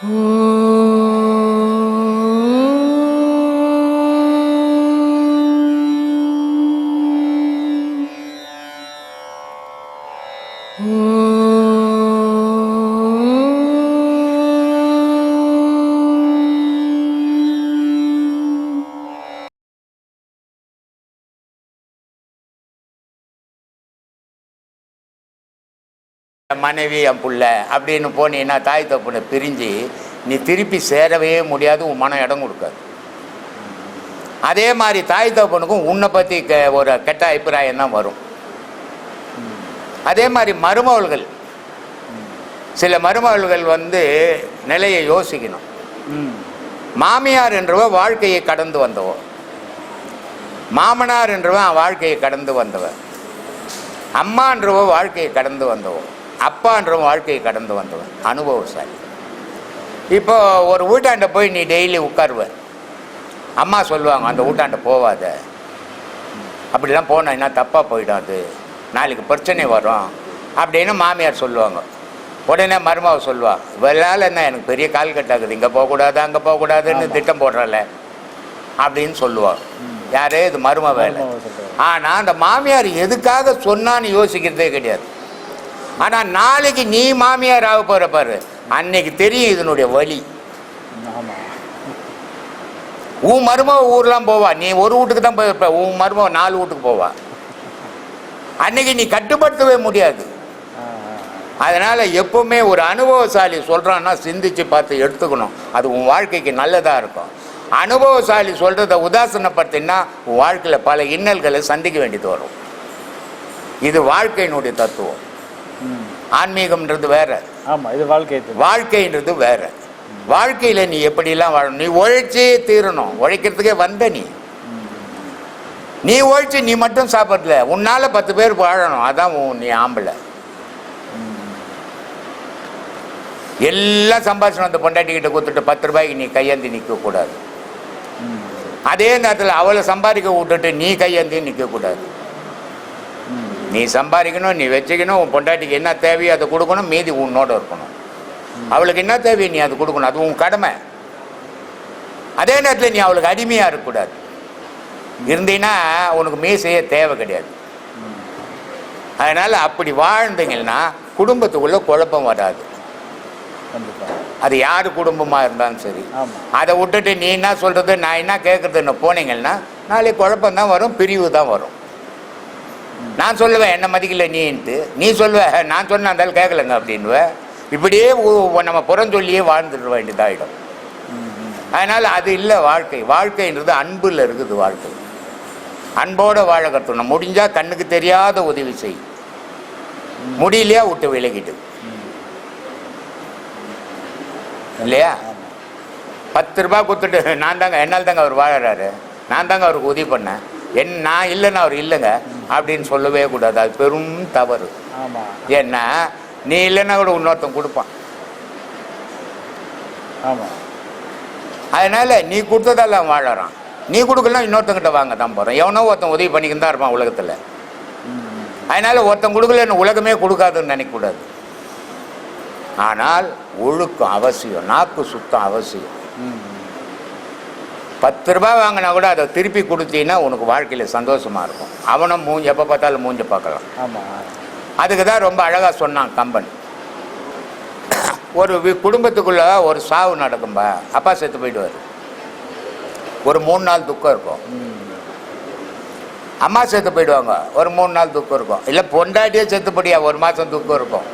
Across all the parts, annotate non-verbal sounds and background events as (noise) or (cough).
(gasps) Oh. என் மனைவி என் பிள்ளை அப்படின்னு போனீங்கன்னா தாய் தப்புனை பிரிஞ்சு நீ திருப்பி சேரவே முடியாது உன் மனம் இடம் கொடுக்காது. அதே மாதிரி தாய் தப்பனுக்கும் உன்னை பற்றி க ஒரு கெட்ட அபிப்பிராயம் தான் வரும். அதே மாதிரி மருமகள்கள் சில மருமகள்கள் வந்து நிலையை யோசிக்கணும். ம் மாமியார் என்றவன் வாழ்க்கையை கடந்து வந்தவ. மாமனார் என்றவன் வாழ்க்கையை கடந்து வந்தவன் அம்மான்றவ வாழ்க்கையை கடந்து வந்தவன் அப்பான்றவன் வாழ்க்கையை கடந்து வந்தவன் அனுபவசாலி. இப்போ ஒரு வீட்டாண்ட போய் நீ டெய்லி உட்காருவ. அம்மா சொல்லுவாங்க அந்த வீட்டாண்ட போவாத. அப்படிலாம் போனா என்ன தப்பாக போயிடும் அது. நாளைக்கு பிரச்சனை வரும் அப்படின்னு மாமியார் சொல்லுவாங்க. உடனே மருமாவை சொல்லுவா வெள்ளால் என்ன எனக்கு பெரிய கால் கட்டாகுது. இங்கே போகக்கூடாது அங்கே போகக்கூடாதுன்னு. திட்டம் போடுறல அப்படின்னு சொல்லுவா. யாரே இது மரும வேலை. ஆனால் அந்த மாமியார் எதுக்காக சொன்னான்னு யோசிக்கிறதே கிடையாது. ஆனால் நாளைக்கு நீ மாமியார் ஆக போகிற பாரு. அன்னைக்கு தெரியும் இதனுடைய வழி உன் மருமக ஊர்லாம் போவா. நீ ஒரு வீட்டுக்கு தான் போயிருப்ப. உன் மருமக நாலு வீட்டுக்கு போவா. அன்னைக்கு நீ கட்டுப்படுத்தவே முடியாது. அதனால் எப்பவுமே ஒரு அனுபவசாலி சொல்கிறான்னா சிந்திச்சு பார்த்து எடுத்துக்கணும். அது உன் வாழ்க்கைக்கு நல்லதாக இருக்கும். அனுபவசாலி சொல்கிறத உதாசீனப்படுத்தினா உன் வாழ்க்கையில் பல இன்னல்களை சந்திக்க வேண்டியது வரும். இது வாழ்க்கையினுடைய தத்துவம். ஆன்மீகம்ன்றது வேற. ஆமா இது வாழ்க்கை. வாழ்க்கைன்றது வேற. வாழ்க்கையில் நீ எப்படிலாம் வாழணும்? நீ உழைச்சே தீரணும். உழைக்கிறதுக்கே வந்த நீ. நீ உழைச்சி நீ மட்டும் சாப்பிடல. உன்னால பத்து பேர் வாழணும். அதான் நீ ஆம்பளை. எல்லாம் சம்பாஷணம் அந்த பொண்டாட்டிக்கிட்ட கொடுத்துட்டு பத்து ரூபாய்க்கு நீ கையேந்தி நிற்க கூடாது. ம். அதே நேரத்தில் அவளை சம்பாதிக்க விட்டுட்டு நீ கையேந்தி நிற்க கூடாது. ம். நீ சம்பாதிக்கணும் நீ வச்சுக்கணும் உன் பொண்டாட்டிக்கு என்ன தேவையோ அதை கொடுக்கணும் மீதி உன்னோட இருக்கணும். அவளுக்கு என்ன தேவையோ நீ அது கொடுக்கணும் அது உன் கடமை. அதே நேரத்தில் நீ அவளுக்கு அடிமையாக இருக்கக்கூடாது. இருந்தீன்னா உனக்கு மீசையே தேவை கிடையாது. அதனால் அப்படி வாழ்ந்தீங்கன்னா குடும்பத்துக்குள்ளே குழப்பம் வராது. அது யார் குடும்பமாக இருந்தாலும் சரி. அதை விட்டுட்டு நீ என்ன சொல்கிறது நான் என்ன கேட்குறதுன்னு போனீங்கன்னா நாளைக்கு குழப்பம் தான் வரும் பிரிவு தான் வரும். நான் சொல்லுவேன் என்ன மதிக்கல நீன்ட்டு. நீ சொல்லுவ நான் சொன்ன அந்தாலும் கேட்கலங்க அப்படின்னுவ. இப்படியே நம்ம புறஞ்சொல்லியே வாழ்ந்துட வேண்டியதாகிடும் அதனால் அது இல்லை வாழ்க்கை. வாழ்க்கைன்றது அன்பில் இருக்குது வாழ்க்கை. அன்போடு வாழ கற்றுக்கணும் முடிஞ்சால் கண்ணுக்கு தெரியாத உதவி செய். முடியலையா விட்டு விலகிட்டு இல்லையா? பத்து ரூபாய் கொடுத்துட்டு நான் தாங்க என்னால் தாங்க அவர் வாழறாரு. நான் தாங்க அவருக்கு உதவி பண்ணேன். என் நான் இல்லைன்னா அவர் இல்லைங்க. அப்படின்னு சொல்லவே கூடாது. அது பெரும் தவறு. ஏன்னா நீ இல்லைன்னா கூட இன்னொருத்தன் கொடுப்பான். ஆமா. அதனால நீ கொடுத்ததால அவன் வாழறான். நீ கொடுக்கலாம் இன்னொருத்தங்கிட்ட வாங்க தான் போகிறான் எவனோ ஒருத்தன் உதவி பண்ணிக்கிட்டு தான் இருப்பான் உலகத்தில். அதனால ஒருத்தன் கொடுக்கலன்னு உலகமே கொடுக்காதுன்னு நினைக்கக்கூடாது. ஆனால் ஒழுக்கம் அவசியம். நாக்கு சுத்தம் அவசியம். பத்து ரூபாய் வாங்கினா கூட அதை திருப்பி கொடுத்தீங்கன்னா உனக்கு வாழ்க்கையில் சந்தோஷமாக இருக்கும். அவனும் மூஞ்சி எப்போ பார்த்தாலும் மூஞ்ச பார்க்கலாம். ஆமா. அதுக்கு தான் ரொம்ப அழகாக சொன்னான் கம்பன். ஒரு குடும்பத்துக்குள்ள ஒரு சாவு நடக்கும்பா அப்பா செத்து போயிடுவார். ஒரு மூணு நாள் துக்கம் இருக்கும். அம்மா செத்து போயிடுவாங்க ஒரு மூணு நாள் துக்கம் இருக்கும். இல்லை பொண்டாட்டியே செத்துப்படியா ஒரு மாதம் துக்கம் இருக்கும்.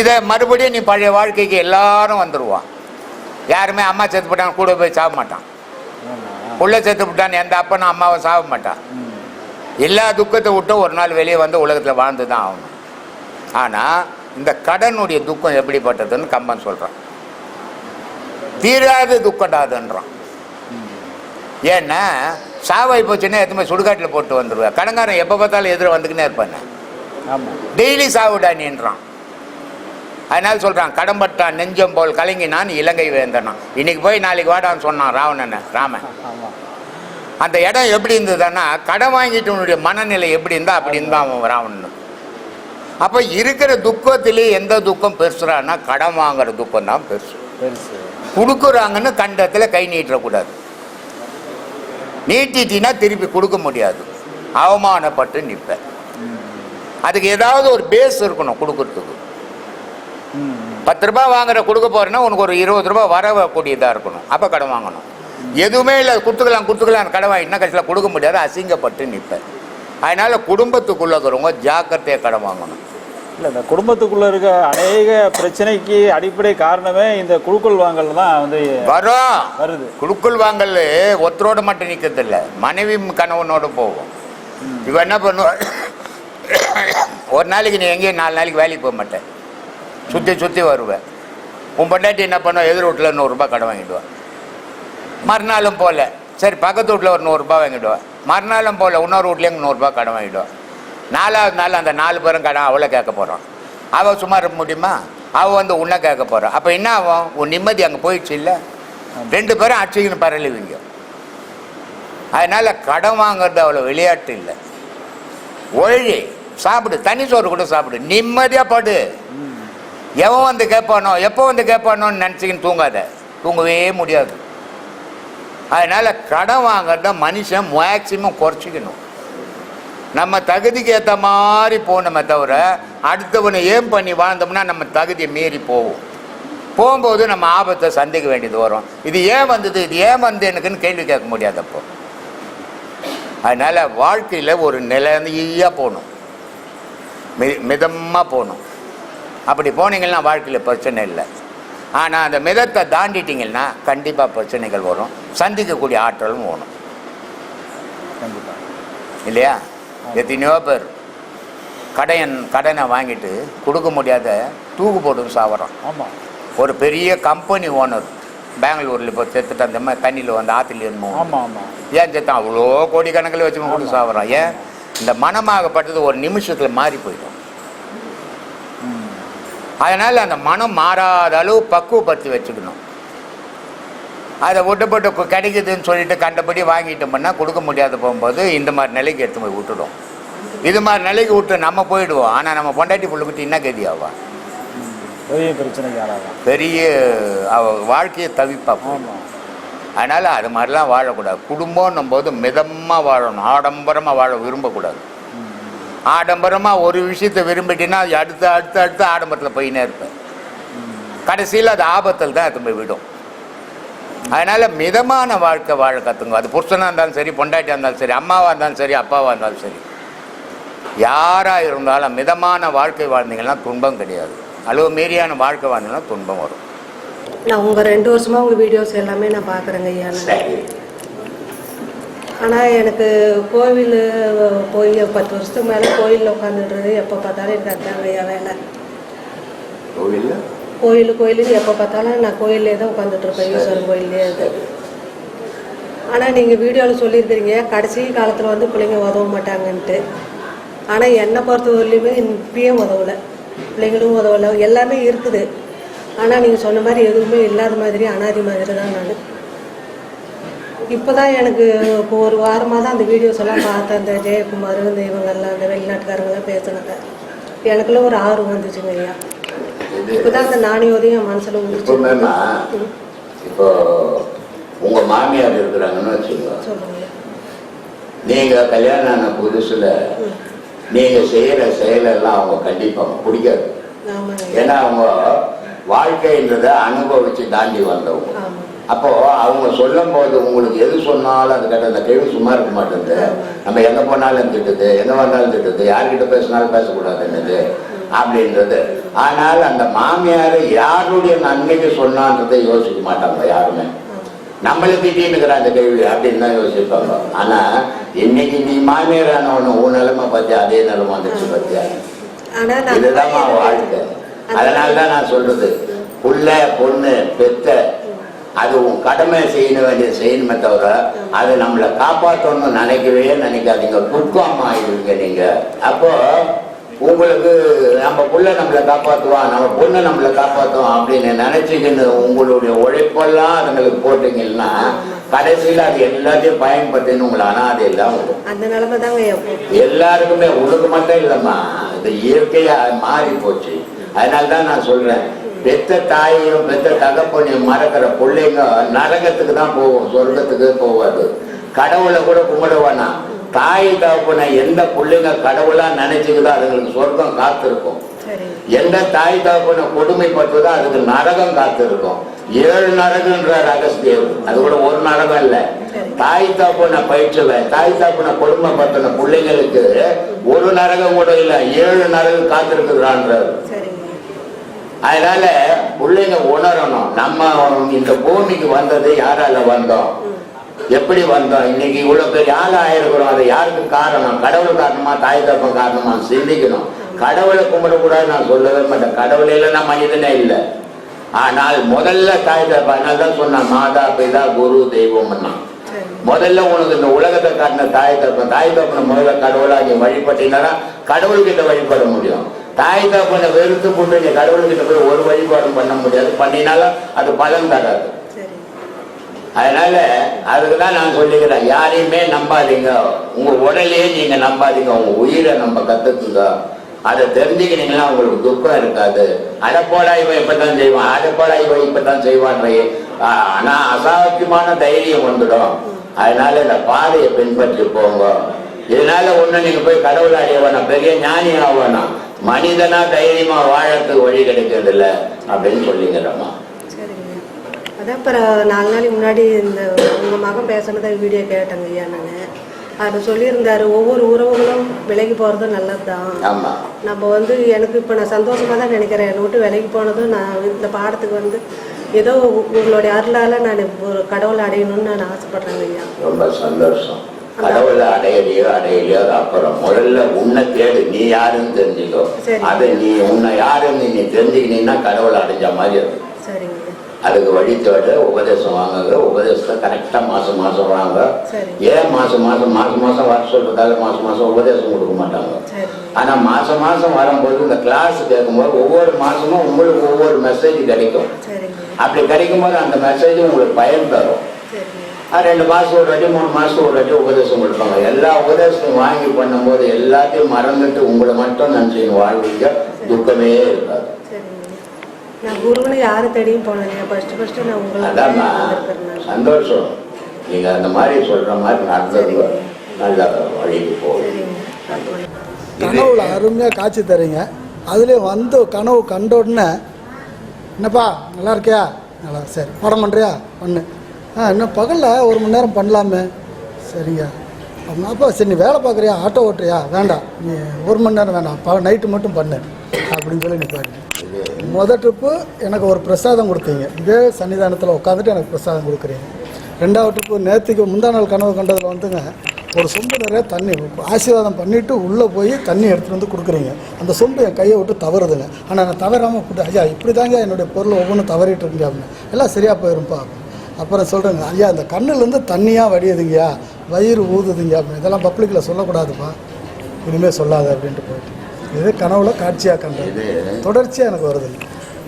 இதை மறுபடியும் நீ பழைய வாழ்க்கைக்கு எல்லாரும் வந்துடுவான் யாருமே அம்மா செத்து போட்டாங்க கூட போய் சாக மாட்டான். புள்ள செத்து விட்டான் எந்த அப்பனும் அம்மாவை சாக மாட்டான். எல்லா துக்கத்தை விட்டும் ஒரு நாள் வெளியே வந்து உலகத்தில் வாழ்ந்து தான் ஆகணும். ஆனால் இந்த கடனுடைய துக்கம் எப்படிப்பட்டதுன்னு கம்பன் சொல்கிறான் தீராத துக்கடாதுன்றான். ஏன்னா சாவாய் போச்சுன்னா எத்தனை சுடுகாட்டில் போட்டு வந்துடுவேன் கடங்காரன் எப்போ பார்த்தாலும் எதிர வந்துக்கினே இருப்பானே. டெய்லி சாவுடா நீன்றான் அதனால சொல்கிறான் கடம்பட்டான் நெஞ்சம் போல் கலங்கினான் இலங்கை வேந்தனான் இன்னைக்கு போய் நாளைக்கு வாடான்னு சொன்னான் ராவணனை ராமன். அந்த இடம் எப்படி இருந்ததுன்னா கடன் வாங்கிட்டவனுடைய மனநிலை எப்படி இருந்தா அப்படி இருந்தான் அவன் ராவணன். அப்போ இருக்கிற துக்கத்திலே எந்த துக்கம் பெருசுறான்னா கடன் வாங்குற துக்கம் தான் பெருசு. பெருசு. கொடுக்குறாங்கன்னு கண்டத்தில் கை நீட்டக்கூடாது. நீட்டிட்டினா திருப்பி கொடுக்க முடியாது. அவமானப்பட்டு நிற்பேன். அதுக்கு ஏதாவது ஒரு பேஸ் இருக்கணும் கொடுக்கறதுக்கு. பத்து ரூபாய் வாங்குற கொடுக்க போறேன்னா உனக்கு ஒரு இருபது ரூபாய் வரக்கூடியதாக இருக்கணும். அப்போ கடன் வாங்கணும். எதுவுமே இல்லை கொடுத்துக்கலாம் கொடுத்துக்கலாம் கடன் வாங்கினா கடைசியில் கொடுக்க முடியாது அசிங்கப்பட்டு நிற்பேன் அதனால குடும்பத்துக்குள்ள இருக்கிறவங்க ஜாக்கிரதையாக கடன் வாங்கணும். இல்லை இந்த குடும்பத்துக்குள்ள இருக்க அநேக பிரச்சனைக்கு அடிப்படை காரணமே இந்த குழுக்கள் வாங்கல் தான் வந்து வரும். வருது. குடுக்கல் வாங்கல் ஒருத்தரோட மட்டும் நிற்கிறது இல்லை மனைவி கணவனோட போகும் இவன் என்ன பண்ணுவா? ஒரு நாளைக்கு நீ எங்கேயும் நாலு நாளைக்கு வேலைக்கு போக மாட்டேன். சுற்றி சுற்றி வருவேன். உன் பொண்டாட்டி என்ன பண்ணுவா? எதிர் வீட்டில் நூறுரூபா கடன் வாங்கிடுவான் மறுநாளும் போகல சரி பக்கத்து வீட்டில் ஒரு நூறுரூபா வாங்கிடுவான் மறுநாளும் போகல இன்னொரு வீட்லேயும் நூறுரூபா கடன் வாங்கிடுவான் நாலாவது நாள் அந்த நாலு பேரும் கடன் அவளை கேட்க போகிறான் அவள் சும்மா இருக்க முடியுமா? அவள் வந்து உன்னை கேட்க போகிறான் அப்போ என்ன ஆகும்? உன் நிம்மதி அங்கே போயிடுச்சு இல்லை? ரெண்டு பேரும் அடிச்சுக்கின்னு பரலுவீங்க. அதனால் கடன் வாங்குறது அவ்வளோ விளையாட்டு இல்லை. ஒழி சாப்பிடு. தனி சோறு கூட சாப்பிடு. நிம்மதியாக படு. எவன் வந்து கேட்பானோ எப்போ வந்து கேட்பானோன்னு நினச்சிக்கின்னு தூங்காத. தூங்கவே முடியாது. அதனால் கடன் வாங்குறத மனுஷன் மேக்சிமம் குறைச்சிக்கணும். நம்ம தகுதிக்கு ஏற்ற மாதிரி போகணுமே தவிர அடுத்தவனை ஏன் பண்ணி வாழ்ந்தோம்னா நம்ம தகுதியை மீறி போவோம். போகும்போது நம்ம ஆபத்தை சந்திக்க வேண்டியது வரும். இது ஏன் வந்தது? இது ஏன் வந்து எனக்குன்னு கேள்வி கேட்க முடியாது அப்போ அதனால் வாழ்க்கையில் ஒரு நிலையாக போகணும். மி மிதமாக போகணும். அப்படி போனீங்கன்னா வாழ்க்கையில் பிரச்சனை இல்லை. ஆனால் அந்த மிதத்தை தாண்டிட்டீங்கன்னா கண்டிப்பாக பிரச்சனைகள் வரும். சந்திக்கக்கூடிய ஆற்றலும் வேணும் கண்டிப்பாக இல்லையா? எத்தனையோ பேர் கடையன் கடனை வாங்கிட்டு கொடுக்க முடியாத தூக்கு போட்டு சாவறான் ஆமாம் ஒரு பெரிய கம்பெனி ஓனர் பெங்களூரில் இப்போ செத்துட்டு அந்த மாதிரி தண்ணியில் வந்து ஆற்றுல இருந்தோம் ஆமாம் ஆமாம் ஏன் செத்தான் அவ்வளோ கோடிக்கணக்கில் வச்சு கூட சாவறான் ஏன்? இந்த மனமாகப்பட்டது ஒரு நிமிஷத்தில் மாறி போயிடும். அதனால் அந்த மனம் மாறாத அளவு பக்குவப்படுத்தி வச்சுக்கணும். அதை விட்டுப்பட்டு இப்போ கிடைக்குதுன்னு சொல்லிட்டு கண்டபடி வாங்கிட்டோம்னா கொடுக்க முடியாத போகும்போது இந்த மாதிரி நிலைக்கு எடுத்து போய் விட்டுடும். இது மாதிரி நிலைக்கு விட்டு நம்ம போயிடுவோம். ஆனால் நம்ம பொண்டாட்டி பிள்ளைக்கிட்ட என்ன கதி ஆவா பெரிய பிரச்சனைக்கு ஆளாகலாம் பெரிய அவ வாழ்க்கையை தவிப்பா ஆமாம் அதனால் அது மாதிரிலாம் வாழக்கூடாது. குடும்பம்னும் போது மிதமாக வாழணும். ஆடம்பரமாக வாழ விரும்பக்கூடாது. ஆடம்பரமாக ஒரு விஷயத்தை விரும்பிட்டீங்கன்னா அது அடுத்து அடுத்து அடுத்து ஆடம்பரத்தில் போயினே இருப்பேன். கடைசியில் அது ஆபத்தில் தான் போய் விடும். அதனால் மிதமான வாழ்க்கை வாழ கற்றுங்க அது புருஷனாக இருந்தாலும் சரி பொண்டாட்டியாக இருந்தாலும் சரி அம்மாவாக இருந்தாலும் சரி அப்பாவாக இருந்தாலும் சரி. யாராக இருந்தாலும் மிதமான வாழ்க்கை வாழ்ந்தீங்கன்னா துன்பம் கிடையாது. அளவு மீறியான வாழ்க்கை வாழ்ந்தீங்கன்னா துன்பம் வரும். நான் உங்கள் ரெண்டு வருஷமாக உங்கள் வீடியோஸ் எல்லாமே நான் பார்க்குறேங்க ஐயா. ஆனால் எனக்கு கோவில் போய் பத்து வருஷத்துக்கு மேலே கோயிலில் உட்காந்துடுறது எப்போ பார்த்தாலும் எனக்கு அதுதாங்க ஐயா வேலை. கோயில் கோயிலுக்கு எப்போ பார்த்தாலும் நான் கோயிலே தான் உட்காந்துட்டு இருப்பேன் ஈஸ்வரன் கோயிலே அது. ஆனால் நீங்கள் வீடியோவில் சொல்லியிருக்கிறீங்க கடைசி காலத்தில் வந்து பிள்ளைங்க உதவ மாட்டாங்கன்ட்டு. ஆனால் என்னை பொறுத்தவரையிலுமே இப்பயும் உதவலை. பிள்ளைங்களும் உதவலை எல்லாமே இருக்குது. ஆனால் நீங்கள் சொன்ன மாதிரி எதுவுமே இல்லாத மாதிரி அனாதி மாதிரி தான் நான். இப்போ தான் எனக்கு இப்போ ஒரு வாரமாக தான் அந்த வீடியோஸ் எல்லாம் பார்த்தேன். இந்த ஜெயக்குமார் இந்த இவங்கெல்லாம் இந்த வெளிநாட்டுக்காரங்கெல்லாம் பேசுனாங்க எனக்குள்ள ஒரு ஆர்வம் வந்துச்சுங்க ஐயா இப்போ தான் அந்த நாணயோதையும் என் மனசில் எப்பவுமேமா இப்போ உங்க மாமியார் இருக்கிறாங்கன்னு வச்சுக்கோங்க. சொல்லுங்க. நீங்க கல்யாணம் ஆன புதுசுல நீங்க செய்யற செயலெல்லாம் அவங்க கண்டிப்பாங்க பிடிக்காது. ஏன்னா அவங்க வாழ்க்கைன்றத அனுபவிச்சு தாண்டி வந்தவங்க. அப்போ அவங்க சொல்லும் போது உங்களுக்கு எது சொன்னாலும் அது கேட்ட அந்த கேள்வி சும்மா இருக்க மாட்டேங்குது. நம்ம எங்க போனாலும் திட்டுது எங்க வந்தாலும் திட்டுது யார்கிட்ட பேசினாலும் பேசக்கூடாது என்னது? அப்படின்றது. ஆனால் அந்த மாமியார் யாருடைய நன்மைக்கு சொன்னான்றதை யோசிக்க மாட்டாங்க யாருமே. நம்மளை திட்டின்னு அந்த கேள்வி அப்படின்னு தான் யோசிப்பாங்க. ஆனா இன்னைக்கு நீ மாமியார் ஆனவனு உன் நிலைமை பார்த்தியா? அதே நிலைமை வந்துச்சு பார்த்தியா? இதுதான் வாழ்க்கை. அதனால தான் நான் சொல்றது. புள்ள பொண்ணு பெத்த அது உன் கடமை செய்ய வேண்டியது செய்யணுமே தவிர அது நம்மளை காப்பாற்றணும்னு நினைக்கவே நினைக்காதீங்க. துக்கம் ஆயிடுவீங்க நீங்க. அப்போ உங்களுக்கு நம்ம புள்ள நம்மளை காப்பாற்றுவான் நம்ம பொண்ணு நம்மளை காப்பாற்றுவோம் அப்படின்னு நினைச்சுக்கின்னு உங்களுடைய உழைப்பெல்லாம் அதுங்களுக்கு போட்டீங்கன்னா கடைசியில் அது எல்லாத்தையும் பயன்படுத்தின்னு உங்களை அனாதை இல்லாம விடும் அந்த நிலைமை தாங்க எப்போ எல்லாருக்குமே உனக்கு மட்டும் இல்லைம்மா. அது இயற்கையா மாறி போச்சு. அதனால தான் நான் சொல்றேன். பெத்த தாயையும் பெத்த தகப்பனையும் மறக்கிற பிள்ளைங்க நரகத்துக்கு தான் போகும் சொர்க்கத்துக்கு போகாது கடவுளை கூட கும்பிட வேணாம். தாய் தகப்பனை எந்த பிள்ளைங்க கடவுளா நினைச்சுக்குதோ அதுங்களுக்கு சொர்க்கம் காத்திருக்கும். எந்த தாய் தகப்பனை கொடுமைப்பட்டதோ அதுக்கு நரகம் காத்திருக்கும். ஏழு நரகன்ற ரகசியம். அது கூட ஒரு நரகம் இல்ல. தாய் தகப்பனை பயிற்சுவன் தாய் தகப்பனை கொடுமைப்படுத்தின பிள்ளைங்களுக்கு ஒரு நரகம் கூட இல்ல ஏழு நரகம் காத்திருக்குறான்றார் அதனால பிள்ளைங்க உணரணும். நம்ம இந்த பூமிக்கு வந்தது யாரால வந்தோம்? எப்படி வந்தோம்? இன்னைக்கு இவ்வளவு பெரிய ஆள் ஆயிருக்கிறோம்? அது யாருக்கு காரணம்? கடவுள் காரணமா தாய் தப்பம் காரணமா சிந்திக்கணும். கடவுளை கும்பிடக்கூடாது நான் சொல்லவே மாட்டேன். கடவுள் இல்லைன்னா மனிதனே இல்லை. ஆனால் முதல்ல தாய் தப்பா அதனால தான் சொன்னான் மாதா பிதா குரு தெய்வம்னா முதல்ல உனக்கு இந்த உலகத்தை காட்டின தாய் தப்பன் தாய் தப்பன முதல்ல கடவுளா நீ வழிபட்டீங்கன்னா கடவுள்கிட்ட வழிபட முடியும். தாய் தப்பனை வெறுத்து போட்டு நீ கடவுள்கிட்ட போய் ஒரு வழிபாடும் பண்ண முடியாது. பண்ணினாலும் அது பலன் தராது. அதனால அதுக்கு தான் நான் சொல்லிக்கிறேன் யாரையுமே நம்பாதீங்க. உங்க உடலையே நீங்க நம்பாதீங்க. உங்க உயிரை நம்ம கத்துக்குங்க. அதை தெரிஞ்சுக்கினீங்கன்னா உங்களுக்கு துக்கம் இருக்காது. அடப்போடா இவன் இப்பதான் செய்வான். அடப்போடா இவன் இப்பதான் செய்வான் ஆனா அசாத்தியமான தைரியம் வந்துடும். அதனால இந்த பாதையை பின்பற்றி போங்க. இதனால ஒண்ணு நீங்க போய் கடவுள் அடைய வேணாம். பெரிய ஞானி ஆகணும் மனிதனா தைரியமா வாழறதுக்கு வழி கிடைக்கிறது இல்ல அப்படின்னு சொல்லிக்கிறோமா அதான் இப்போ நாலு நாளைக்கு முன்னாடி இந்த உங்கள் மகன் பேசுனதை வீடியோ கேட்டேங்க ஐயா நான். அதில் சொல்லியிருந்தாரு ஒவ்வொரு உறவுகளும் விலகி போகிறது நல்லது தான் ஆமா. நம்ம வந்து எனக்கு இப்போ நான் சந்தோஷமாக தான் நினைக்கிறேன். என்னை விட்டு விலகி போனதும் நான் இந்த பாடத்துக்கு வந்து ஏதோ உங்களுடைய அருளால் நான் ஒரு கடவுளை அடையணும்னு நான் ஆசைப்பட்றேங்க ஐயா. ரொம்ப சந்தோஷம். கடவுளை அடையலையோ அடையலையோ அது அப்புறம் முதல்ல உன்னை தேடு நீ யாருன்னு தெரிஞ்சுக்கோ. அது நீ உன்னை யாருன்னு நீ தெரிஞ்சுக்கினீங்கன்னா கடவுளை அடைஞ்ச மாதிரி இருக்கும். அதுக்கு வழி தேடு உபதேசம் வாங்குங்க உபதேசத்தை கரெக்டாக மாதம் மாதம் வாங்க. ஏன் மாதம் மாதம் மாதம் மாதம் வர சொல்றதால மாதம் மாதம் உபதேசம் கொடுக்க மாட்டாங்க? சரிங்க. ஆனா மாசம் மாசம் வரும்போது இந்த கிளாஸ் கேட்கும்போது ஒவ்வொரு மாசமும் உங்களுக்கு ஒவ்வொரு மெசேஜ் கிடைக்கும். அப்படி கிடைக்கும்போது அந்த மெசேஜ் உங்களுக்கு பயன் தரும். ரெண்டு மாசம் ஒரு வாட்டி மூணு மாசம் ஒரு வாட்டி உபதேசம் கொடுப்பாங்க. எல்லா உபதேசத்தையும் வாங்கி பண்ணும்போது எல்லாத்தையும் மறந்துட்டு உங்களை மட்டும் நினைச்சு வாழ்வீங்க துக்கமே இருக்காது. நான் குருவனை யாரை தேடியும் போனேன் ஃபர்ஸ்ட் ஃபர்ஸ்ட் நான் உங்களை அதாம்மா. சந்தோஷம். நீங்க அந்த மாதிரி சொல்ற மாதிரி நடந்தது நல்ல வழிக்கு போகும் சரிங்க. கனவுல அருமையாக காட்சி தரீங்க. அதுலேயே வந்து கனவு கண்ட உடனே என்னப்பா நல்லா இருக்கியா? நல்லா சரி. படம் பண்ணுறியா பண்ணு ஆ இன்னும் பகலில் ஒரு மணி நேரம் பண்ணலாமே. சரிங்க அப்படின்னாப்பா சரி நீ வேலை பார்க்குறியா? ஆட்டோ ஓட்டுறியா? வேண்டாம். நீ ஒரு மணி நேரம் வேண்டாம் ப நைட்டு மட்டும் பண்ணு. அப்படின்னு சொல்லி நீ பாருங்க முத ட்ரிப்பு எனக்கு ஒரு பிரசாதம் கொடுத்தீங்க. இதே சன்னிதானத்தில் உட்காந்துட்டு எனக்கு பிரசாதம் கொடுக்குறீங்க. ரெண்டாவது ட்ரிப்பு நேற்றுக்கு முந்தா நாள் கனவு கண்டதில் வந்துங்க ஒரு சொம்பு நிறைய தண்ணி ஆசீர்வாதம் பண்ணிவிட்டு உள்ளே போய் தண்ணி எடுத்துகிட்டு வந்து கொடுக்குறீங்க. அந்த சொம்பு என் கையை விட்டு தவறுதுங்க. ஆனால் நான் தவறாமல் ஐயா இப்படி தாங்க என்னுடைய பொருள் ஒவ்வொன்றும் தவறிட்டு இருக்கீங்க அப்படின்னு. எல்லாம் சரியாக போயிரும்ப்பா அப்புறம் சொல்கிறேங்க ஐயா இந்த கண்ணுலேருந்து தண்ணியாக வடியுதுங்கய்யா வயிறு ஊதுதுங்க அப்படின்னு. இதெல்லாம் பப்ளிக்கில் சொல்லக்கூடாதுப்பா. இனிமேல் சொல்லாத அப்படின்ட்டு போயிட்டு. இது கனவுல காட்சியாக கண்டது இது தொடர்ச்சியாக எனக்கு வருது.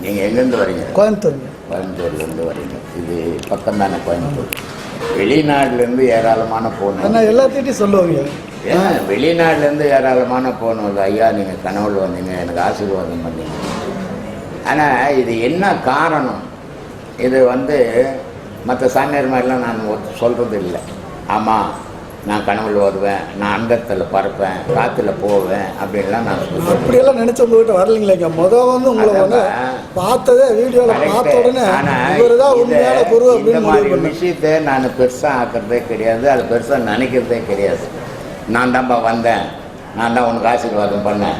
நீங்க எங்கேருந்து வரீங்க? கோயம்புத்தூருங்க. கோயம்புத்தூர்லேருந்து வரீங்க. இது பக்கம் தானே கோயம்புத்தூர்? வெளிநாட்டிலேருந்து ஏராளமான போன் ஆனால் எல்லாத்திட்டையும் சொல்லுவாங்க ஏன்? வெளிநாட்டிலேருந்து ஏராளமான போன் வருது ஐயா நீங்கள் கனவுல வந்தீங்க. எனக்கு ஆசீர்வாதம் பண்ணீங்க. ஆனால் இது என்ன காரணம்? இது வந்து மற்ற சாமியார் மாதிரிலாம் நான் சொல்கிறது இல்லை ஆமாம் நான் கனவுல வருவேன் நான் அந்தத்தில் பறப்பேன் காற்றுல போவேன் அப்படின்லாம் நான் சொல்லுவேன் அப்படியெல்லாம் நினைச்சு உங்ககிட்ட வரலைங்களேங்க முத வந்து உங்களை வந்து. பார்த்ததே வீடியோவில் பார்த்த உடனே இவர் தான் உண்மையான குரு அப்படின்னு விஷயத்தை நான் பெருசாக ஆக்கிறதே கிடையாது அது பெருசாக நினைக்கிறதே கிடையாது. நான் தான்ப்பா வந்தேன். நான் தான் உனக்கு ஆசீர்வாதம் பண்ணேன்.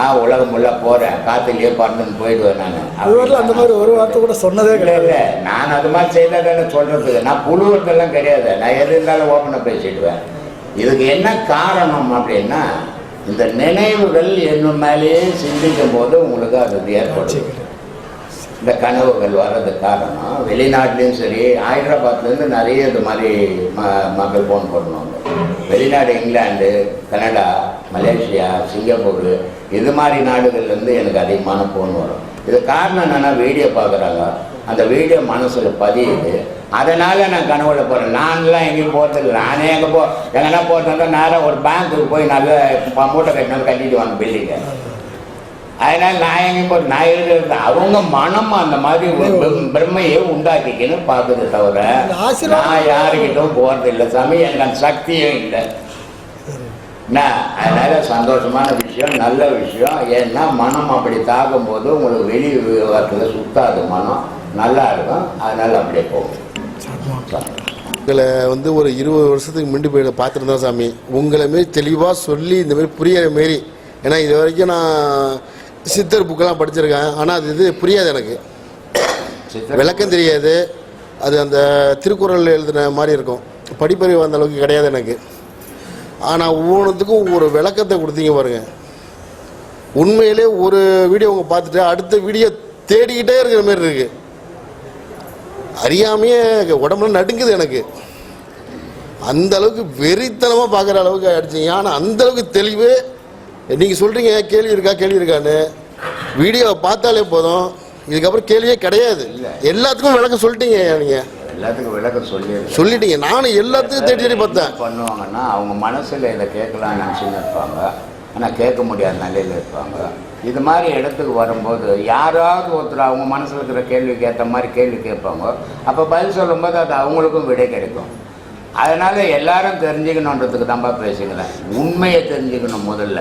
ஆ உலகம் ஃபுல்லாக போகிறேன் காற்றுலயே பறந்துன்னு போயிடுவேன் நான். இதுவரையிலும் அந்த மாதிரி ஒரு வார்த்தை கூட சொன்னதே கிடையாது. நான் அது மாதிரி செய்தாதானே சொல்கிறதுக்கு நான் புழுவுறதெல்லாம் கிடையாது. நான் எது இருந்தாலும் ஓப்பனாக பேசிடுவேன். இதுக்கு என்ன காரணம் அப்படின்னா இந்த நினைவுகள் என்ன மேலேயே சிந்திக்கும் போது உங்களுக்கு அது ஏற்படும். இந்த கனவுகள் வர்றதுக்கு காரணம். வெளிநாட்டிலையும் சரி ஹைதராபாத்லேருந்து நிறைய இது மாதிரி ம மக்கள் ஃபோன் பண்ணுவாங்க. வெளிநாடு இங்கிலாந்து கனடா மலேசியா சிங்கப்பூர் இது மாதிரி நாடுகள்லேருந்து எனக்கு அதிகமான ஃபோன் வரும். இது காரணம் என்னென்னா வீடியோ பார்க்குறாங்க. அந்த வீடியோ மனசில் பதியுது. அதனால் நான் கனவுல போகிறேன் நான்லாம் எங்கேயும் போகிறதில்ல நானே எங்கே போ எங்கன்னா போகிறதா நேராக ஒரு பேங்க்குக்கு போய் நல்ல மூட்டை கட்டினாலும் கட்டிட்டு வாங்க பில்டிங்கை அதனால நான் எங்க போய் நான் எழுதுறது அவங்க மனம் அந்த மாதிரி ஒரு பிரம்- பிரம்மையை உண்டாக்கிக்கணும் பார்க்குது தவிர நான் யாருக்கிட்டும் போறது இல்லை சாமி எனக்கு அந்த சக்தியும் இல்லை. என்ன அதனால சந்தோஷமான விஷயம் நல்ல விஷயம். ஏன்னா மனம் அப்படி தாக்கும்போது உங்களுக்கு வெளி விவகாரத்தில் சுத்தாது மனம். நல்லா இருக்கும். அதனால அப்படியே போகும். உங்களை வந்து ஒரு இருபது வருஷத்துக்கு முன்னாடி போய் பார்த்துருந்தேன் சாமி. உங்களை மாரி தெளிவாக சொல்லி இந்த மாதிரி புரியிற மாரி. ஏன்னா இது வரைக்கும் நான் சித்தர் புக்கெல்லாம் படிச்சிருக்கேன். ஆனால் அது இது புரியாது எனக்கு. விளக்கம் தெரியாது. அது அந்த திருக்குறள் எழுதின மாதிரி இருக்கும். படிப்பறிவு அந்த அளவுக்கு கிடையாது எனக்கு. ஆனால் ஒவ்வொன்றுத்துக்கும் ஒரு விளக்கத்தை கொடுத்தீங்க பாருங்க. உண்மையிலே ஒரு வீடியோ உங்க பார்த்துட்டு அடுத்த வீடியோ தேடிக்கிட்டே இருக்கிற மாதிரி இருக்கு. அறியாமையே உடம்புல நடுங்குது எனக்கு. அந்த அளவுக்கு வெறித்தனமாக பார்க்குற அளவுக்கு ஆயிடுச்சிங்க ஆனால் அந்த அளவுக்கு தெளிவு. நீங்கள் சொல்கிறீங்க கேள்வி இருக்கா கேள்வி இருக்கான்னு. வீடியோவை பார்த்தாலே போதும். இதுக்கப்புறம் கேள்வியே கிடையாது. எல்லாத்துக்கும் விளக்கம் சொல்லிட்டீங்க நீங்கள் எல்லாத்துக்கும் விளக்கம் சொல்லிடுறேன். சொல்லிட்டீங்க. நானும் எல்லாத்துக்கும் தேடி தேடி பார்த்தேன். பண்ணுவாங்கன்னா அவங்க மனசுல இதை கேட்கலாம்னு நினச்சின்னு இருப்பாங்க. ஆனால் கேட்க முடியாத நிலையில் இருப்பாங்க. இது மாதிரி இடத்துக்கு வரும்போது யாராவது ஒருத்தர் அவங்க மனசில் இருக்கிற கேள்விக்கு ஏற்ற மாதிரி கேள்வி கேட்பாங்க. அப்போ பதில் சொல்லும்போது அது அவங்களுக்கும் விடை கிடைக்கும். அதனால் எல்லாரும் தெரிஞ்சுக்கணுன்றதுக்கு தான்ப்பா பேசிக்கிறேன். உண்மையை தெரிஞ்சுக்கணும் முதல்ல.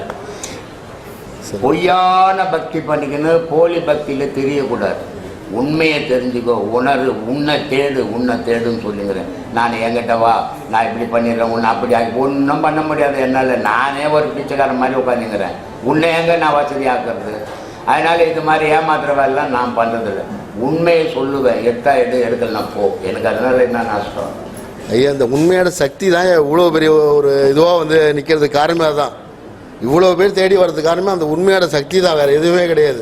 பொய்யான பக்தி பண்ணிக்கணும் போலி பக்தியில் தெரியக்கூடாது. உண்மையை தெரிஞ்சுக்கோ உணரு உன்னை தேடு உன்னை தேடுன்னு சொல்லுங்கிறேன். நான் என்கிட்ட வா நான் இப்படி பண்ணிடுறேன் உன்னை அப்படி ஆக்கி ஒன்றும் பண்ண முடியாது என்னால். நானே ஒரு பிச்சைக்காரன் மாதிரி உட்காந்துங்கிறேன். உன்னை எங்கே நான் வசதி அதனால் இது மாதிரி ஏமாத்துற வேலைலாம் நான் பண்ணுறதில்லை உண்மையை சொல்லுவேன். எடுத்தா எடு எடுக்கலாம் போ. எனக்கு அதனால என்ன நஷ்டம் ஐயா இந்த உண்மையான சக்தி தான் இவ்வளோ பெரிய ஒரு இதுவாக வந்து நிற்கிறதுக்கு காரணமே தான் இவ்வளோ பேர் தேடி வர்றதுக்கு காரணமே அந்த உண்மையான சக்தி தான் வேறு எதுவுமே கிடையாது.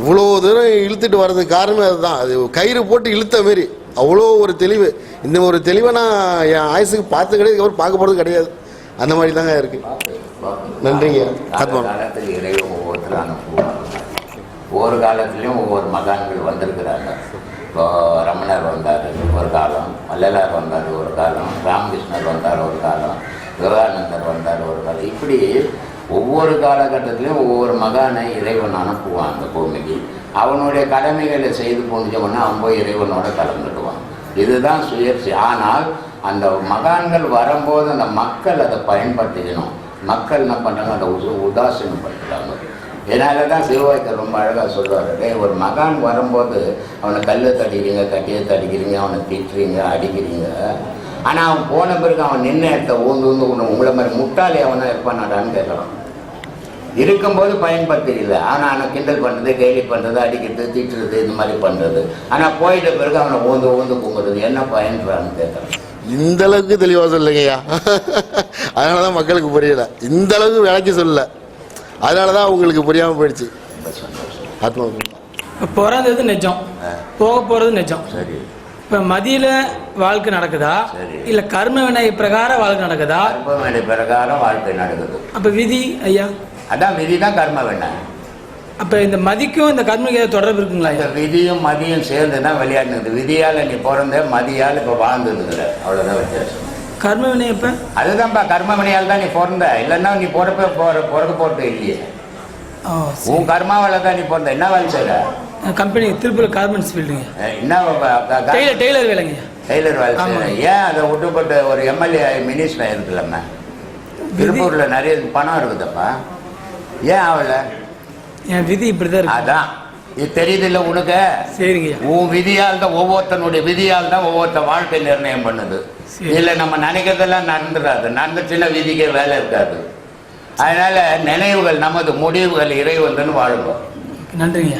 இவ்வளோ தூரம் இழுத்துட்டு வர்றதுக்கு காரணமே அதுதான். அது கயிறு போட்டு இழுத்த மாரி. அவ்வளோ ஒரு தெளிவு. இந்த ஒரு தெளிவை நான் என் ஆயுசுக்கு பார்த்து கிடையாது இதுக்கப்புறம் பார்க்க போகிறது கிடையாது. அந்த மாதிரி தாங்க இருக்கு. நன்றிங்க. ஒவ்வொரு காலத்துலேயும் ஒவ்வொரு மகான்கள் வந்திருக்கிறாங்க. இப்போ ரமணர் வந்தார் ஒரு காலம் வள்ளலார் வந்தார் ஒரு காலம் ராமகிருஷ்ணர் வந்தார் ஒரு காலம் விவேகானந்தர் வந்தார் ஒரு காலம். இப்படி ஒவ்வொரு காலகட்டத்திலையும் ஒவ்வொரு மகானை இறைவன் அனுப்புவான் அந்த பூமிக்கு. அவனுடைய கடமைகளை செய்து முடிஞ்சவொடனே அவன் போய் இறைவனோட கலந்துடுவான் இதுதான் சுயற்சி ஆனால் அந்த மகான்கள் வரும்போது அந்த மக்கள் அதை பயன்படுத்திக்கணும். மக்கள் என்ன பண்ணுறாங்க அதை உசு உதாசீனப்படுத்துகிறாங்க இதனால தான் சிவவாய்க்கர் ரொம்ப அழகாக சொல்லுவார் ஒரு மகான் வரும்போது அவனை கல்லை தடிக்கிறீங்க கட்டியை தடிக்கிறீங்க அவனை திட்டுறீங்க அடிக்கிறீங்க. ஆனால் அவன் போன பிறகு அவன் நின்ன இடத்த ஊந்து ஊந்து உன்னை உங்களை மாதிரி முட்டாளி அவனா இருப்பானாடான்னு கேட்குறான். இருக்கும்போது பயன்படுத்திக்கல ஆனால் அவனை கிண்டல் பண்ணுறது கேலி பண்ணுறது அடிக்கிறது திட்டுறது இது மாதிரி பண்ணுறது ஆனால் போயிட்ட பிறகு அவனை ஊந்து ஊந்து கும்புறது என்ன பயன்றான்னு கேட்குறான். இந்த அளவுக்கு தெளிவாக சொல்லுங்கய்யா. (laughs) அதனால தான் மக்களுக்கு புரியல. இந்த அளவுக்கு விளக்கி சொல்லல. அதனால தான் உங்களுக்கு புரியாமல் போயிடுச்சு. ஆத்மா பிறந்தது நிஜம்? போக போகிறது நிஜம். சரி. இப்போ மதியில வாழ்க்கை நடக்குதா. இல்லை கர்ம வினை பிரகாரம் வாழ்க்கை நடக்குதா? கர்ம வேலை பிரகாரம் வாழ்க்கை நடக்குது. அப்போ விதி ஐயா? அதான் விதி தான் கர்ம வேண்டாம் அப்போ இந்த மதிக்கும் இந்த கர்மக்கு ஏதாவது தொடர்பு இருக்குங்களா இந்த விதியும் மதியும் சேர்ந்து தான் விளையாடுனது. விதியால் நீ பிறந்த மதியால் இப்போ வாழ்ந்துருக்குற அவ்வளோதான் வித்தியாசம். கர்ம வினை எப்போ அதுதான்ப்பா கர்ம வினையால் தான் நீ பிறந்த. இல்லைன்னா நீ பிறப்ப போற பிறக்க போறது இல்லையே. உன் கர்மாவால தான் நீ பிறந்த. என்ன வேலை செய்யற கம்பெனி திருப்பூர் கார்மெண்ட்ஸ் ஃபீல்டுங்க அஹ் என்ன டெய்லர் டெய்லர் வேலைங்க. டெய்லர் வேலை. ஏன் அதை விட்டுப்பட்டு ஒரு எம்எல்ஏ மினிஸ்டர் இருக்குல்லம்மா திருப்பூரில் நிறைய பணம் இருக்குதப்பா. ஏன் ஆகலை? என் விதி இப்படி தான் அதான். இது தெரியுதில்ல உனக்கு? சரிங்க. உன் விதியால் தான் ஒவ்வொருத்தனுடைய விதியால் தான் ஒவ்வொருத்த வாழ்க்கை நிர்ணயம் பண்ணுது. இல்லை நம்ம நினைக்கிறதெல்லாம் நடந்துடாது நடந்துச்சுன்னா விதிக்கே வேலை இருக்காது. அதனால நினைவுகள் நமது முடிவுகள் இறைவன் வாழுவோம் நன்றிங்க.